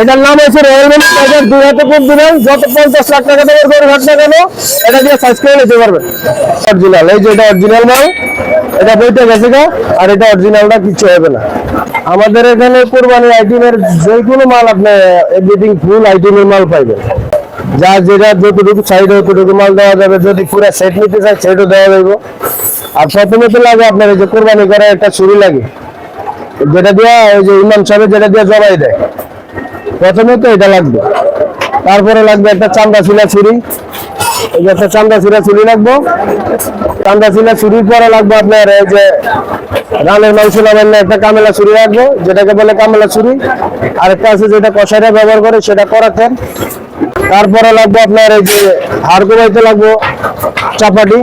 এটার নাম হচ্ছে রয়্যাল বেঙ্গল টাইগার দুই হাতে কোপ দিবেন। যত পঞ্চাশ লাখ টাকা দেবেন গরু ঘাট না কেন এটা দিয়ে সাইজ করে নিতে পারবেন। অরিজিনাল এই যে এটা অরিজিনাল মাল, এটা বইতে গেছে গা, আর এটা অরিজিনালটা কিছু হবে না। আমাদের এখানে কোরবানির আইটেমের যে কোনো মাল আপনি এভরিথিং ফুল আইটেমের মাল পাইবেন। যা যেটা যতটুকু সাইড ততটুকু মাল দেওয়া যাবে। যদি পুরো সেট নিতে চাই সেটও দেওয়া যাবে। আর প্রথমে তো লাগে আপনার এই যে কোরবানি করা একটা ছুরি লাগে। যেটা দিয়া ওই যে ইমাম সাহেব যেটা দিয়ে জবাই দেয়। প্রথমে তো এটা লাগবে। তারপরে লাগবে একটা চান্দা ছিলা ছুরি। এই যে একটা চান্দা ছিলা ছুরি লাগবে। চান্দা ছিলা ছুরির পরে লাগবে আপনার এই যে রানের মাংস নামের একটা কামেলা ছুরি রাখব যেটাকে বলে কামেলা ছুরি। আরেকটা আছে যেটা কষাইরা ব্যবহার করে, সেটা করাতেন। তারপরে লাগবে আপনার এই যে হাড় কোবাইতে লাগবো চাপাটি।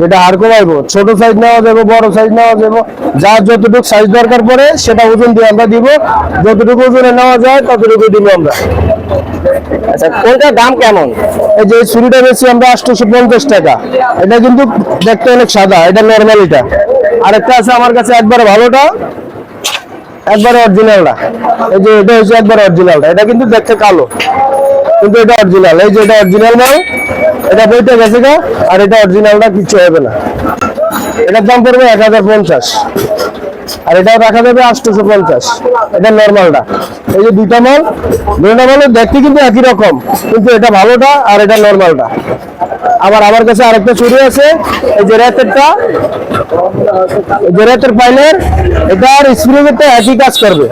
যেটা হাড় কমাইবো। ছোট সাইজ নেওয়া যাবে বড় সাইজ নেওয়া যাবে। যার যতটুকু সাইজ দরকার পড়ে সেটা ওজন দিয়ে আমরা দিব। যতটুকু ওজনে নেওয়া যায় ততটুকু দিব আমরা। আচ্ছা দাম কেমন? এই যে ছুরিটা বেশি আমরা আটশোশো পঞ্চাশ টাকা। এটা কিন্তু দেখতে অনেক সাদা এটা এটা। আরেকটা আছে আমার কাছে একবারে ভালোটা একবারে অরিজিনালটা এই যে এটা হচ্ছে একবারে অরিজিনালটা এটা কিন্তু দেখতে কালো। কিন্তু এটা অরিজিনাল এই যে এটা অরিজিনাল মাল এটা বইতে গেছে গা, আর এটা অরিজিনালটা কিছু হবে না। এটার দাম পড়বে এক হাজার পঞ্চাশ। আর এটাও রাখা যাবে আটশোশো পঞ্চাশ। এটা নর্মালটা এই যে দুইটা মাল দুইটা মাল দেখতে কিন্তু একই রকম, কিন্তু এটা ভালোটা আর এটা নর্মালটা আবার আমার কাছে আরেকটা চুরি আছে, এই যে রেতেরটা এই যে রেতের পাইলের এটা আর স্প্রিংটা একই কাজ করবে।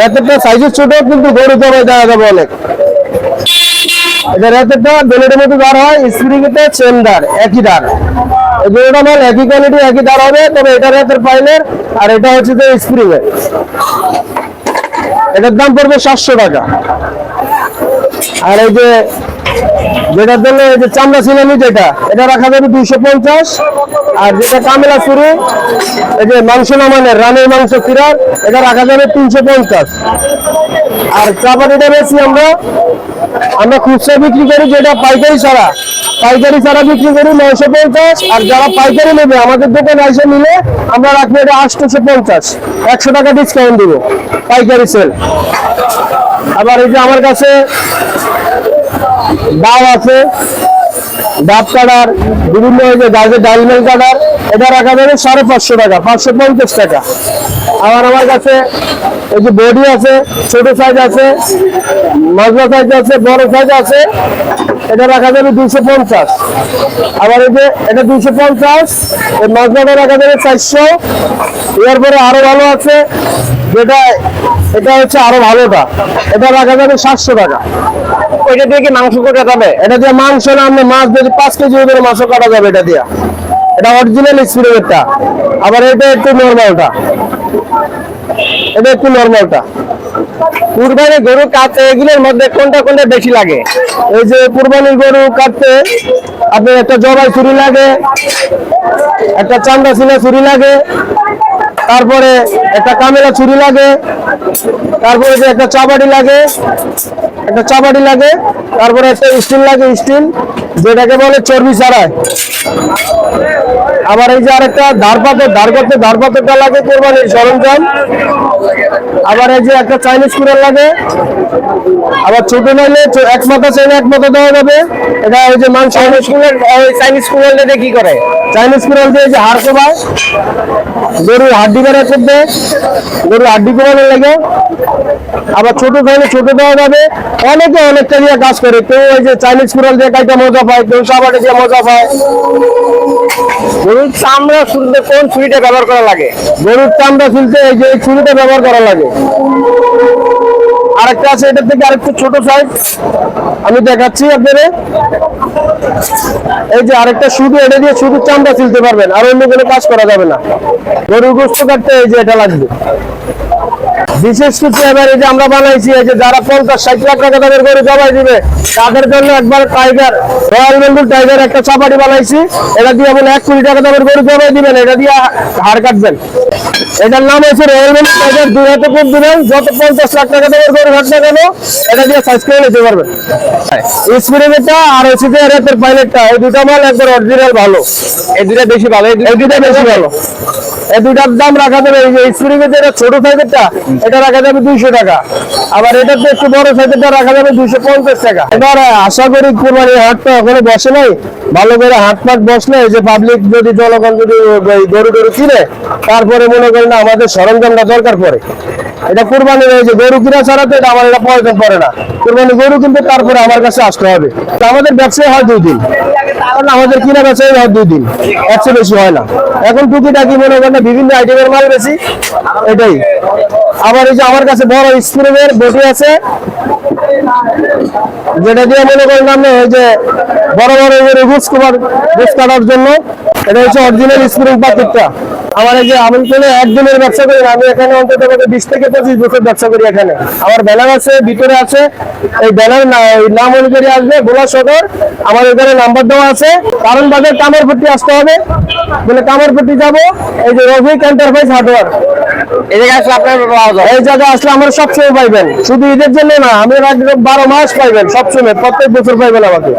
রেতেরটা সাইজের ছোট, কিন্তু গরু জমায় দেওয়া যাবে অনেক। এটা রেতেরটা বেলেটের মতো দাঁড় হয়, স্প্রিং এতে সেম দাঁড় একই দাঁড় এই দুটো একই কোয়ালিটি একই দাঁড় হবে, তবে এটা রেতের পাইলের আর এটা হচ্ছে যে স্প্রিং এর। এটার দাম পড়বে সাতশো টাকা। আর এই যে জন্য এই যে চামড়া সিলামি যেটা, এটা রাখা যাবে দুইশো পঞ্চাশ। আর যেটা কামেলা শুরু এই যে মাংস নামানের রানের মাংস চিরার, এটা রাখা যাবে তিনশো পঞ্চাশ। আর চাপাটিটা বেশি আমরা আমরা খুচরা বিক্রি করি যেটা পাইকারি ছাড়া। পাইকারি ছাড়া বিক্রি করি নয়শো পঞ্চাশ, আর যারা পাইকারি নেবে, আমাদের দোকানে এসে নিলে আমরা রাখব এটা আটশোশো পঞ্চাশ। একশো টাকা ডিসকাউন্ট দিব পাইকারি সেল আবার এই যে আমার কাছে ডাব আছে, ডাব কাটার, বিভিন্ন যে গাছের ডালমেল কাটার, এটা রাখা যাবে সাড়ে পাঁচশো টাকা, পাঁচশো পঞ্চাশ টাকা। আবার আমার কাছে এই যে বডি আছে, ছোট সাইজ আছে মাজলা সাইজ আছে, বড় সাইজ আছে, এটা রাখা যাবে দুইশো পঞ্চাশ। আবার এই যে এটা দুইশো পঞ্চাশ, এই মাজলাটা রাখা যাবে চারশো। এরপরে আরও ভালো আছে, যেটা এটা হচ্ছে আরও ভালোটা এটা। রাখা যাবে সাতশো টাকা। ওইটা দিয়ে কি মাংস কাটা যাবে? এটা দিয়ে মাংস না আপনি মাছ যদি পাঁচ কেজি ওজনের মাংস কাটা যাবে এটা দিয়া। এটা অরিজিনাল স্পিরিটটা আবার এটা একটু নর্মালটা এটা একটু নর্মালটা কুরবানি গরু কাটতে এগুলোর মধ্যে কোনটা কোনটা বেশি লাগে? এই যে কুরবানির গরু কাটতে আপনার একটা জবাই ছুরি লাগে একটা চান্দা সিলা ছুরি লাগে তারপরে একটা কামেলা ছুরি লাগে, তারপরে যে একটা চাবাটি লাগে, একটা চাবাটি লাগে, তারপরে একটা স্টিল লাগে, স্টিল যেটাকে বলে চর্বি ছাড়ায় আবার এই যে আরেকটা পাথর ধার করতে পাথরটা লাগে কোরবানির সরঞ্জাম। আবার এই যে একটা চাইনিজ কুড়াল লাগে। আবার ছোট নাইলে এক মাথা চাইলে এক মাথা দেওয়া যাবে। এটা ওই যে মাংস চাইনিজ ওই চাইনিজ কুলারটা দিয়ে কি করে? চাইনিজ কুড়াল দিয়ে যে হাড় কোবায়। গরুর হাড্ডি বেড়া করবে। গরুর হাড্ডি কোবানোর লাগে। আবার ছোট চাইলে ছোট দেওয়া যাবে। অনেকে অনেকটা দিয়ে কাজ করে। কেউ ওই যে চাইনিজ কুড়াল দিয়ে কাইটা মজা পায় কেউ সাবাটে দিয়ে মজা পায়। গরুর চামড়া শুনতে কোন ছুরিটা ব্যবহার করা লাগে? গরুর চামড়া ফিলতে এই যে এই ছুরিটা ব্যবহার করা লাগে। আরেকটা আছে, এটার থেকে আরেকটু ছোট সাইজ আমি দেখাচ্ছি আপনাদের। এই যে আরেকটা শুধু এটা দিয়ে শুধু চামড়া ফিলতে পারবেন, আর অন্য কোনো কাজ করা যাবে না। গরুর গোস্ত কাটতে এই যে এটা লাগবে। বিশেষ কিছু এবার এই যে আমরা বানাইছি এই যে যারা পঞ্চাশ ষাট লাখ টাকা দামের গরু জবাই দিবে তাদের জন্য একবার টাইগার রয়্যাল বেঙ্গল টাইগার একটা চাপাটি বানাইছি। এটা দিয়ে বলে এক কোটি টাকা দামের গরু জবাই দিবেন এটা দিয়ে হাড় কাটবেন। এটার নাম হচ্ছে রয়্যাল বেঙ্গল টাইগার দুই হাতে কোপ দিবেন যত পঞ্চাশ লাখ টাকা দামের গরু ঘাট না কেন এটা দিয়ে সাইজ করে নিতে পারবেন। স্পিরিটটা আর হচ্ছে যে রেতের পাইলেটটা এই দুটো মাল একবার অরিজিনাল ভালো। এই দুটা বেশি ভালো এই দুটা বেশি ভালো। এই দুইটার দাম রাখা যাবে, এই যে স্প্রিং এর যেটা ছোট এটা রাখা যাবে দুইশো টাকা। আবার এটা তো একটু বড় রাখা যাবে দুইশো পঞ্চাশ টাকা। এবার আশা করি কোরবানি হাটটা ওখানে বসে নাই। ভালো করে হাট বসলে যে পাবলিক যদি জনগণ যদি ওই গরু কিনে, তারপরে মনে করেন আমাদের সরঞ্জামটা দরকার পড়ে। এটা কোরবানির এই যে গরু কিনা ছাড়া তো এটা আমার এটা প্রয়োজন পড়ে না। কোরবানি গরু কিন্তু তারপরে আমার কাছে আসতে হবে। আমাদের ব্যবসায় হয় দুই দিন। কারণ আমাদের কিনা বেচাই হয় দুই দিন। এর বেশি হয় না। এখন টুকিটাকি মনে করেন না বিভিন্ন আইটেমের মাল বেশি এটাই। আবার এই যে আমার কাছে বড় স্প্রিংয়ের বটি আছে। যেটা দিয়ে মনে করেন আপনি ওই যে বড় বড় রুস কুমার কাটার জন্য, এটা হচ্ছে অরিজিনাল স্প্রিং পাতিকটা আমার এই যে আমি কোনো একদিনের ব্যবসা করি আমি এখানে অন্তত বিশ থেকে পঁচিশ বছর ব্যবসা করি এখানে। আমার ব্যানার আছে ভিতরে আছে এই ব্যানার নাম অনুযায়ী আসবে গোলা সদর। আমার এখানে নাম্বার দেওয়া আছে। কারণ বাজার কামারপট্টি আসতে হবে। বলে কামারপট্টি যাব এই যে রফিক এন্টারপ্রাইজ হার্ডওয়ার এই জায়গায় আসলে আপনার পাওয়া যায়। এই জায়গায় আসলে আমরা সবসময় পাইবেন। শুধু ঈদের জন্য না আমি বারো মাস পাইবেন সবসময় প্রত্যেক বছর পাইবেন আমাকে।